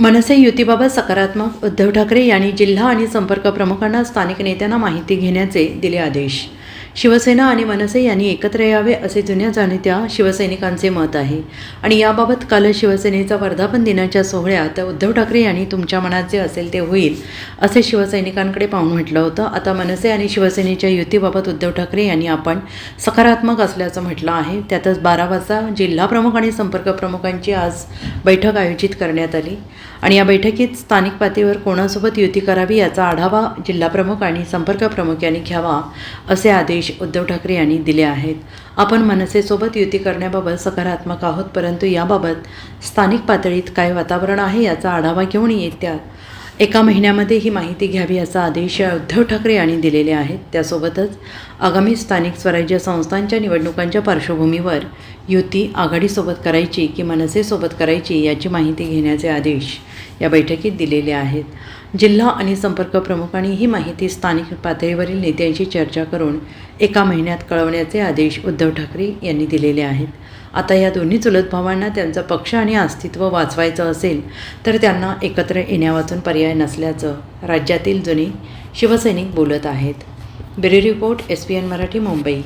मनसे युतीबाबत सकारात्मक उद्धव ठाकरे यांनी जिल्हा आणि संपर्क प्रमुखांना स्थानिक नेत्यांना माहिती घेण्याचे दिले आदेश. शिवसेना आणि मनसे यांनी एकत्र यावे असे जुन्या जाणत्या शिवसैनिकांचे मत आहे. आणि याबाबत काल शिवसेनेचा वर्धापन दिनाच्या सोहळ्यात उद्धव ठाकरे यांनी तुमच्या मनात जे असेल ते होईल असे शिवसैनिकांकडे पाहून म्हटलं होतं. आता मनसे आणि शिवसेनेच्या युतीबाबत उद्धव ठाकरे यांनी आपण सकारात्मक असल्याचं म्हटलं आहे. त्यातच बारा वाजता जिल्हा प्रमुख आणि संपर्क प्रमुखांची आज बैठक आयोजित करण्यात आली. आणि या बैठकीत स्थानिक पातळीवर कोणासोबत युती करावी याचा आढावा जिल्हाप्रमुख आणि संपर्क प्रमुख यांनी घ्यावा असे आदेश आदेश उद्धव ठाकरे यांनी दिले आहेत. आपण मनसेसोबत युती करण्याबाबत सकारात्मक आहोत परंतु याबाबत स्थानिक पातळीत काय वातावरण आहे याचा आढावा घेऊन येत्या एका महिन्यामध्ये ही माहिती घ्यावी असा आदेश उद्धव ठाकरे यांनी दिलेले आहेत. त्यासोबतच आगामी स्थानिक स्वराज्य संस्थांच्या निवडणुकांच्या पार्श्वभूमीवर युती आघाडीसोबत करायची की मनसेसोबत करायची याची माहिती घेण्याचे आदेश या बैठकीत दिलेले आहेत. जिल्हा आणि संपर्क प्रमुखांनी ही माहिती स्थानिक पातळीवरील नेत्यांशी चर्चा करून एका महिन्यात कळवण्याचे आदेश उद्धव ठाकरे यांनी दिलेले आहेत. आता या दोन्ही चुलत भावांना त्यांचा पक्ष आणि अस्तित्व वाचवायचं असेल तर त्यांना एकत्र येण्यावाचून पर्याय नसल्याचं राज्यातील जुनी शिवसैनिक बोलत आहेत. Bureau report S P N Marathi Mumbai.